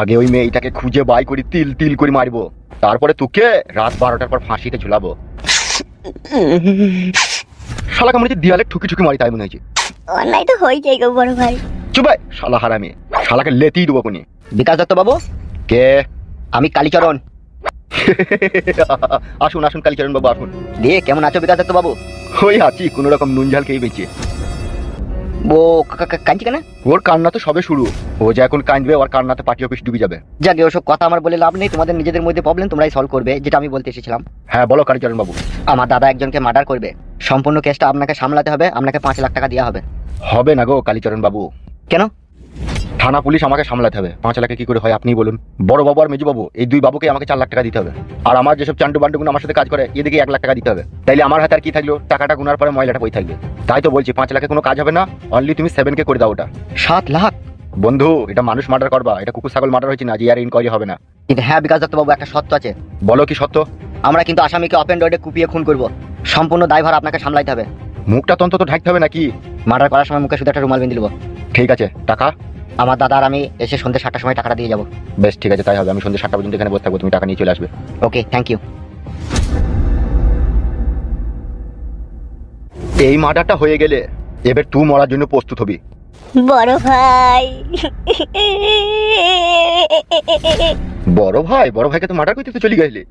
আগে ওই মেয়েটাকে খুঁজে বাই করি তিল তিল করে মারবো। তারপরে তোকে রাত বারোটার পর ফাঁসিতে ঝুলাবো। শালাকে মনে হচ্ছে দেয়ালে ঠুকি ঠুকি মারি তাই মনে হয়েছে। অন্যায় তো হয়েছে গো বড় ভাই। চুবাই শালা হারামি। শালাকে লেতেই দেবো কোনি বিকাশ দত্ত বাবু? কে? আমি কালীচরণ। আসুন আসুন কালীচরণ বাবু আসুন। দিয়ে কেমন আছো বিকাশ দত্ত বাবু? ওই আছি কোনো রকম নুন ঝাল খেয়ে বেঁচে। ও কাঁদছি কেন? ওর কান্না তো সবে শুরু। ও যে এখন কাঁদবে ওর কান্নাতে পার্টি অফিস ডুবে যাবে। যাকে ওসব কথা আমার বলে লাভ নেই তোমাদের নিজেদের মধ্যে প্রবলেম তোমরাই সলভ করবে যেটা আমি বলতে এসেছিলাম। হ্যাঁ বলো কালীচরণ বাবু আমার দাদা একজনকে মার্ডার করবে। সম্পূর্ণ কেসটা আপনাকে সামলাতে হবে আপনাকে পাঁচ লাখ টাকা দেওয়া হবে। হবে না গো কালীচরণ বাবু কেন? থানা পুলিশ আমাকে সামলাতে হবে। পাঁচ লাখে কি করে হয় আপনি বলুন। বড় বাবু আর মেজু বাবু এই দুই বাবুকে আমাকে চার লাখ টাকা দিতে হবে। আর আমার যেসব চান্ডু বান্ডুগুলো আমার সাথে কাজ করে এদিকে এক লাখ টাকা দিতে হবে। তাইলে আমার হাতে আর কি থাকল? টাকাটা গুনার পরে ময়লাটা বই থাকবে। তাই তো বলছি পাঁচ লাখে কোনো কাজ হবে না। অনলি তুমি সেভেন কে করে দাও ওটা। সাত লাখ? বন্ধু এটা মানুষ মার্ডার করবা। এটা কুকুর ছাগল মার্ডার হয়েছে না যে আর ইনকোয়ারি হবে না। কিন্তু হ্যাঁ বিকাশ বাবু একটা সত্য আছে। বলো কি সত্য? আমরা কিন্তু আসামিকে অপেন রোডে কুপিয়ে খুন করব। সম্পূর্ণ দায়ভার আপনাকে সামলাইতে হবে। মুখটা তো অন্তত ঢাকতে হবে নাকি? মার্ডার করার সময় মুখে শুধু একটা রুমাল বেঁধে দেবো। ঠিক আছে টাকা। আমার দাদা আর আমি এসে সন্ধ্যে সাতটার সময় টাকাটা দিয়ে যাব। বেশ ঠিক আছে তাই হবে। আমি সন্ধ্যে সাতটা পর্যন্ত এখানে বসে থাকব তুমি টাকা নিয়ে চলে আসবে। ওকে থ্যাংক ইউ এই মার্ডারটা হয়ে গেলে এবার তুই মরার জন্য প্রস্তুত হবি। বড় ভাই। বড় ভাই? বড় ভাইকে তো মার্ডার করতে তো চলে গেলে।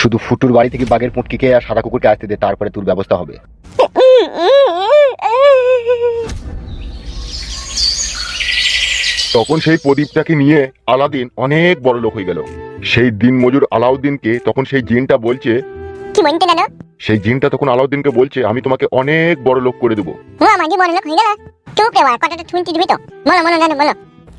শুধু ফুটুর বাড়ি থেকে বাঘের পুটকিকে আর সাদা কুকুরকে আসতে দে তারপরে তোর ব্যবস্থা হবে। তখন সেই প্রদীপটাকে নিয়ে আলাদিন অনেক বড় লোক হয়ে গেল। সেই দিন মজুর আলাউদ্দিনকে তখন সেই জিনটা বলছে কি বলতে গেল? সেই জিনটা তখন আলাউদ্দিনকে বলছে আমি তোমাকে অনেক বড় লোক করে দেবো। ও আমার কি বড় লোক হয়ে গেল? তুই কে কথাটা শুনতে দিবি তো। বলো বলো দাদা বলো।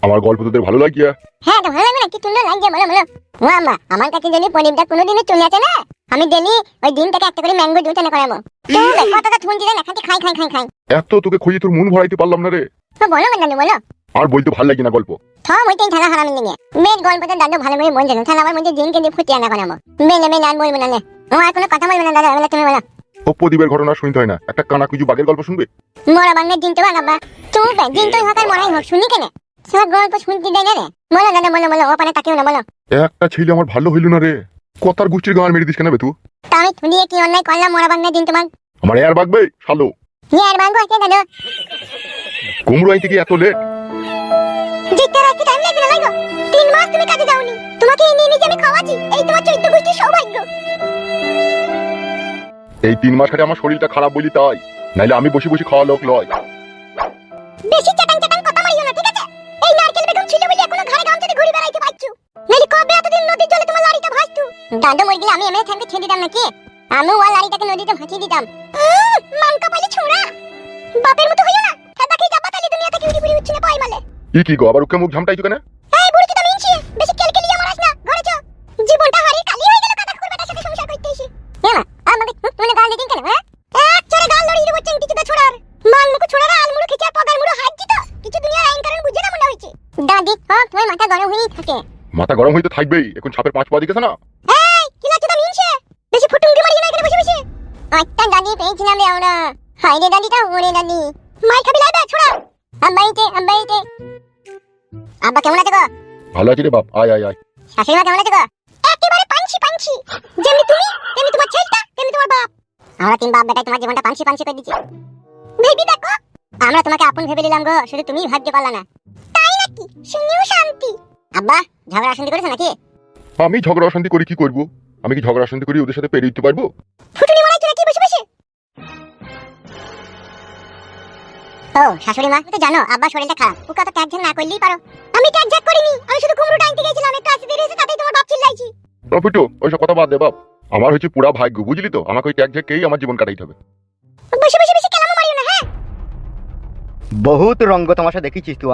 আমার গল্প তোদের ভালো লাগিয়া হ্যাঁ তো ভালো লাগবে না? কি সুন্দর লাগছে? বলো বলো। ও আম্মা আমার কাছে যদি পনিরটা কোনোদিনও চলে আসে না। আমি ডেলি ওই ডিমটাকে একটা করে ম্যাঙ্গো জুস এনে করাবো। তুই কথাটা শুনতে দেন এখান থেকে খাই খাই খাই খাই। এত তোকে খুঁজে তোর মন ভরাইতে পারলাম না রে। তো বলো দাদু বলো। আর বলতে ভালো লাগে না গল্প। থাম ওইটাই থাকা হারামি নিয়ে। মেন গল্পটা দাদু ভালো করে বলছে না তাহলে আমার মধ্যে দিনকে দিয়ে ফুটিয়ে আনা করাবো মেনে মেনে আর বলব না নে। আর কোনো কথা বলবে না দাদা বলে তুমি বলো। ও প্রদীপের ঘটনা শুনতে হয় না। একটা কানাকুজু বাঘের গল্প শুনবে? মরা বাংলার দিন তো বাগাবা তুমি বে দিন তো হকার মরাই হোক শুনি কেন? সব গল্প শুনতে দেয় না রে। বলো দাদা বলো বলো ওপারে তাকেও না বলো। একটা ছেলে আমার ভালো হইল না রে। কথার গোষ্ঠীর গান মেরে দিস কেন বে তুই? আমি শুনিয়ে কি অন্যায় করলাম মরা বাংলার দিন তোমার আমার এর বাগবে শালো। আর বাঙ্গো আছে দাদু। কুমড়ো আইতে কি এত লেট জিততে রাখতে টাইম লাগবে না লাগো তিন মাস তুমি কাজে যাওনি। তোমাকে এই নিয়ে আমি খাওয়াচ্ছি। এই তোমার চৈত্য গোষ্ঠীর সৌভাগ্য। এই তিন মাস খাটে আমার শরীরটা খারাপ বলি তাই। নাইলে আমি বসে বসে খাওয়া লোক লয়। বেশি চাটান চাটান কথা মারিও না ঠিক আছে? এই নারকেল বেগম ছিল বলে এখনও ঘরে গামছাতে ঘুরে বেড়াইতে পারছ। নাইলে কবে এতদিন নদীর জলে তোমার লাড়িটা ভাসতো? দাদু মরে গেলে আমি থাকতে ছেড়ে দিতাম নাকি? আমি ওর লাড়িটাকে নদীতে ভাসিয়ে দিতাম। ছোড়া। বাপের মতো হইও না। খেদা খেয়ে যাবা তাহলে দুনিয়া থেকে উড়ি বুড়ি উঠছে না পাই মালে ই কি গো আবার উকে মুখ ঝামটাইছো কেন? এই বুড়ি তো মিনছি? বেশি কেলকেলি আমার আস না ঘরে চো। জীবনটা হারিয়ে কালি হয়ে গেল কাকা কুকুর বেটার সাথে সংসার করতে এসে। এমা আমাকে মনে গাল দিন কেন হ্যাঁ? এক চড়ে গাল লড়িয়ে দেবো চেংটি চুদা ছোড়ার। মাল মুকু ছোড়ার আল মুড়ো খেচার পগার মুড়ো হাত দিত। কিছু দুনিয়ার আইন কারণ বুঝে না মনে হয়েছে। দাদি হ্যাঁ তোমার মাথা গরম হয়েই থাকে। মাথা গরম হইতে থাকবেই এখন ছাপের পাঁচ পা দিকেছে না? এই কিলা চুদা মিনছে? বেশি ফুটুঙ্গি মারিয়ে না এখানে বসে বসে? আচ্ছা দাদি পেয়েছিলাম রে আমরা। হাই রে দাদিটা ওরে দাদি। মাই খাবি লাইবে ছোড়া। আব্বাইতে আব্বাইতে আব্বা কেমন আছে গো? ভালো আছি রে বাপ আয় আয় আয়। শাশুড়ি মা কেমন আছে গো? একেবারে পাঞ্চি পাঞ্চি যেমনি তুমি তেমনি তোমার ছেলেটা তেমনি তোমার বাপ। আমরা তিন বাপ বেটাই তোমার জীবনটা পাঞ্চি পাঞ্চি করে দিচ্ছি। ভেবি দেখো আমরা তোমাকে আপন ভেবে নিলাম গো শুধু তুমিই ভাবতে পারলা না। তাই নাকি? শুনিও শান্তি। আব্বা ঝগড়া শান্তি করেছ নাকি? আমি ঝগড়া অশান্তি করি কি করব? আমি কি ঝগড়া অশান্তি করি ওদের সাথে পেরিয়ে উঠতে পারব? ফুটুনি মারাইছো ও শাশুড়ি মা তো জানো আব্বা শরীরটা খারাপ। ওকে তো ট্যাগ না করলেই পারো। আমি ট্যাগ জ্যাক করিনি আমি শুধু কুমড়ো টাইনতে গেছিলাম একটু আসতে দেরি হয়েছে তাতেই তোমার বাপ চিল্লাইছি। পিটু ওইসব কথা বাদ দে বাপ। আমার হচ্ছে পুরা ভাগ্য বুঝলি তো? আমাকে ওই ট্যাগ ঝ্যাককেই আমার জীবন কাটাইতে হবে। বসে বসে বেশি কেলামো মারিও না হ্যাঁ? বহুত রঙ্গ তামাশা দেখিছিস তুই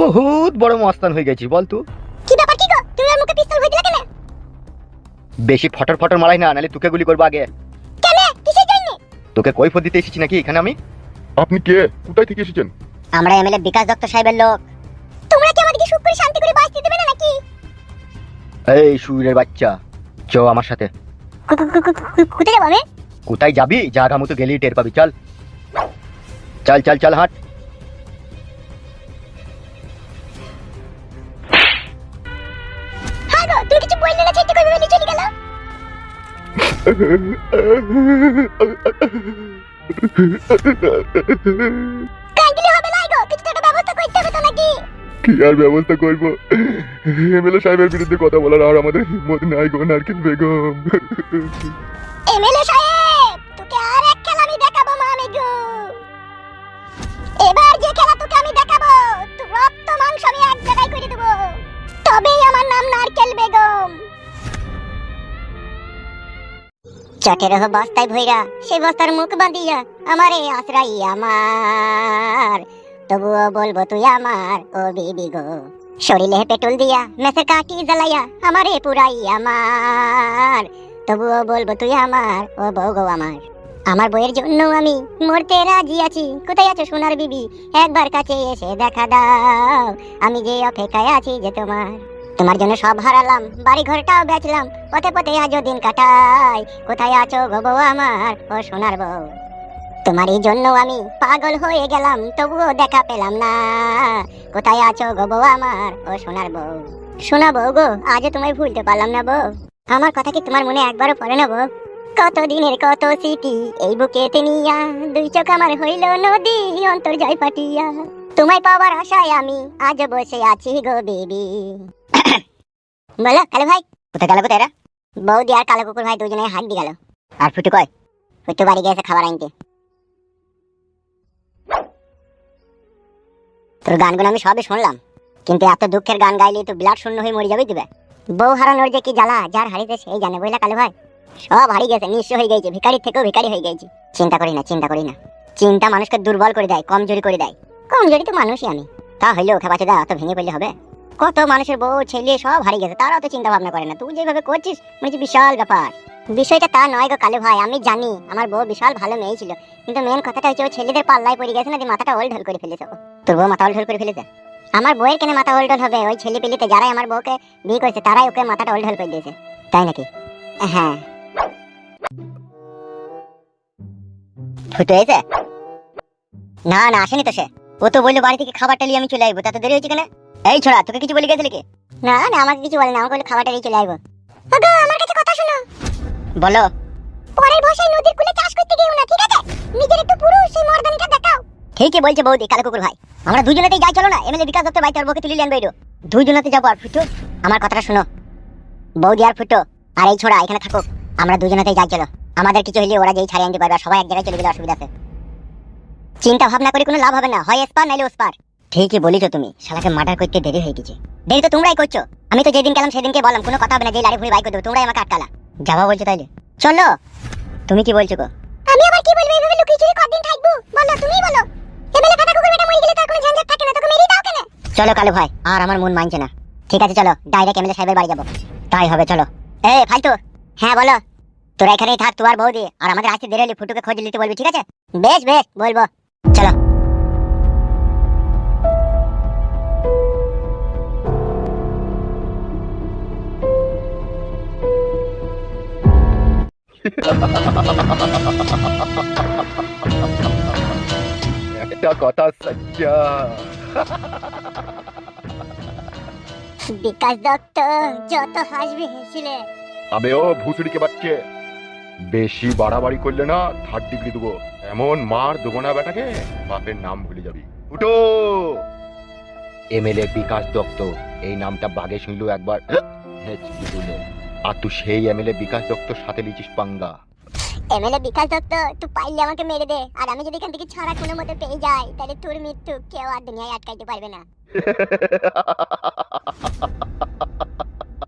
বহুত বড় মস্তান হয়ে গেছিস বল তুই। কি ব্যাপার কি গো? তুমি আর মুখে পিস্তল ভরে দিলা কেন? বেশি ফটর ফটর মারাই না নাহলে তোকে গুলি করব আগে। তোকে কৈফত দিতে এসেছি নাকি এখানে আমি? আপনি কে? কোথায় থেকে এসেছেন? আমরা এমএলএ বিকাশ দত্ত সাহেবের লোক। তোমরা কি আমাদেরকে সুখ করে শান্তি করে বাঁচতে দেবে না নাকি? এই সুরের বাচ্চা চ আমার সাথে। কোথায় যাবে আমি? কোথায় যাবি? জায়গা মতো গেলেই টের পাবি চল। চল চল চল হাট। কাঁদলে হবে না গো কিছু তো ব্যবস্থা করতে হবে তো নাকি কি আর ব্যবস্থা করব? এমএলএ সাহেবের বিরুদ্ধে কথা বলার আর আমাদের হিম্মত নাই গো নারকেল বেগম। এমএলএ সাহেব তোকে আর এক খেলা আমি দেখাবো মামি গো। এবার যে খেলা তোকে আমি দেখাবো তুই রক্ত মাংস আমি এক জায়গায় করে দেবো। তবেই আমার নাম নারকেল বেগম। চটের বস্তায় ভইরা সেই বস্তার মুখ বাঁধিয়া, আমারে আশ্রাই আমার, তবুও বলব তুই আমার ও বিবি গো শরীরে পেট্রোল দিয়া মেসের কাটি জ্বালাইয়া, আমারে পুরাই আমার, তবুও বলব তুই আমার, ও বউ গো আমার। আমার বইয়ের জন্য আমি মরতে রাজি আছি। কোথায় আছো সোনার বিবি? একবার কাছে এসে দেখা দাও। আমি যে অপেক্ষায় আছি যে তোমার তোমার জন্য সব হারালাম বাড়ি ঘরটাও বেচলাম, পথে পথে আজও দিন কাটাই। কোথায় আছো গো বউ আমার, ও সোনার বউ? তোমারই জন্য আমি পাগল হয়ে গেলাম, তবুও দেখা পেলাম না। কোথায় আছো গো বউ আমার, ও সোনার বউ? শোনা বউ গো, আজও তোমায় ভুলতে পারলাম না বউ। আমার কথা কি তোমার মনে একবারও পড়ে না বউ? কত দিনের কত স্মৃতি, এই বুকেতে নিয়া, দুই চোখ আমার হইল নদী অন্তর জয় পাটিয়া তোমায় পাওয়ার আশায় আমি আজ বসে আছি গো বেবি। বলো কালো ভাই। কোথায় গেল কোথায় এরা? বৌদি আর কালো কুকুর ভাই দুজনে হাত দিয়ে গেল। আর ফুটু কয়? ফুটু বাড়ি গেছে খাবার আনতে। তোর গানগুলো আমি সবই শুনলাম কিন্তু এত দুঃখের গান গাইলে তো ব্লাড শূন্য হয়ে মরে যাবে দিবে বউ হারানোর যে কি জ্বালা যার হারিতে সেই জানে বুঝলা কালো ভাই? সব হারিয়ে গেছে নিঃস্ব হয়ে গেছে ভিখারির থেকেও ভিখারি হয়ে গেছে। চিন্তা করি না চিন্তা করি না। চিন্তা মানুষকে দুর্বল করে দেয় কমজোরি করে দেয়। কমজোরি তো মানুষই আমি, তা হইলেও দেয় অত ভেঙে পড়লে হবে। কত মানুষের বউ, ছেলে সব হারিয়ে গেছে তারা অত চিন্তা ভাবনা করে না। তুই যেভাবে করছিস, মনে বিশাল ব্যাপার। বিষয়টা তা নয় গো কালো ভাই, আমি জানি, আমার বউ বিশাল ভালো মেয়ে ছিল। কিন্তু মেন কথাটা হচ্ছে ও ছেলেদের পাল্লায় পড়ে গেছে না, যে মাথাটা ওল ঢোল করে ফেলেছে তোর বউ মাথা ওল ঢোল করে ফেলেছে? আমার বউয়ের কেন মাথা ওল ঢোল হবে? ওই ছেলে পেলিতে যারাই আমার বউকে বিয়ে করেছে, তারাই ওকে মাথাটা ওল ঢোল করে দিয়েছে। তাই নাকি? হ্যাঁ। ফুটো না না, আসেনি তো সে। ও তো বলল বাড়ি থেকে খাবারটা নিয়ে আমি চলে আসব। তাতে দেরি হয়েছে কেন? এই ছোড়া, তোকে কিছু বলে গেছিলে কি না না, আমাকে কিছু বলে না, আমাকে বলে খাবারটা নিয়ে চলে আসব। আমার কাছে কথা শোনো। বলো। পরের বসায় নদীর কূলে চাষ করতে গিয়েও না, ঠিক আছে? নিজের একটু পুরুষ সেই মর্দানিটা দেখাও। ঠিকই বলছে বৌদি, কালো কুকুর ভাই। আমরা দুজনেতেই যাই, চলো না? এমএলএ বিকাশ দত্ত ভাই তোর বউকে তুলে আনবে দুজনেতে যাব আর ফুটো, আমার কথাটা শোনো। বৌদি আর ফুটো, আর এই ছোড়া, এখানে থাকো আমরা দুজনেতেই যাই, চলো। আমাদের কিছু হলে ওরা যেই ছাড়িয়ে আনতে পারবে সবাই এক জায়গায় চলে গেলে অসুবিধা আছে। চিন্তা ভাবনা করে কোনো লাভ হবে না। হয় এসপার, নাইলে ওসপার। ঠিকই বলিছো তুমি। শালাকে মার্ডার করতে দেরি হয়ে গেছে। দেরি তো তোমরাই করছ। আমি তো যেদিন গেলাম সেদিনকে বললাম, কোনো কথা হবে না যে লাড়ি ভুড়ি বাইক করে দেবো, তোমরাই আমাকে আটকালা। যাবা বলছো তাইলে। চলো। তুমি কি বলছো গো? আমি আবার কি বলব? এইভাবে লুকিয়ে চুরি কতদিন থাকব? বলো তুমিই বলো। এবেলে কাটা কুকুর বেটা মরে গেলে তার কোনো ঝঞ্ঝাট থাকে না, তোকে মেরেই দাও কেন? চলো কালু ভাই, আর আমার মন মানছে না। ঠিক আছে, চলো। ডাইরেক্ট এমএলএ সাহেবের বাড়ি যাব। তাই হবে, চলো। এ ফালতু। হ্যাঁ বলো। তোরা এখানেই থাক, তুই আর বৌদি। আর আমাদের আসতে দেরি হলে ফুটুকে খোঁজ নিতে বলবি, ঠিক আছে? বেশ বেশ, বলব। চলো। একটা কথা সচ্চা বিকাশ দত্ত যত হাসবে হেসিলে। আবে ও ভুসুড়িকে বাচ্চে। বেশি বাড়াবাড়ি করলে না থার্ড ডিগ্রি দেবো। এমন মার দেবো না বেটাকে বাপের নাম ভুলে যাবি। উঠো! এমএলএ বিকাশ দত্ত এই নামটা বাগে শুনলো একবার আর তুই সেই এমএলএ বিকাশ দত্তর সাথে লিচিস পাঙ্গা। এমএলএ বিকাশ দত্ত তুই পাইলে আমাকে মেরে দে। আর আমি যদি এখান থেকে ছাড়া কোনো মতে পেয়ে যাই তাহলে তোর মৃত্যু কেউ আর দুনিয়ায় আটকাইতে পারবে না।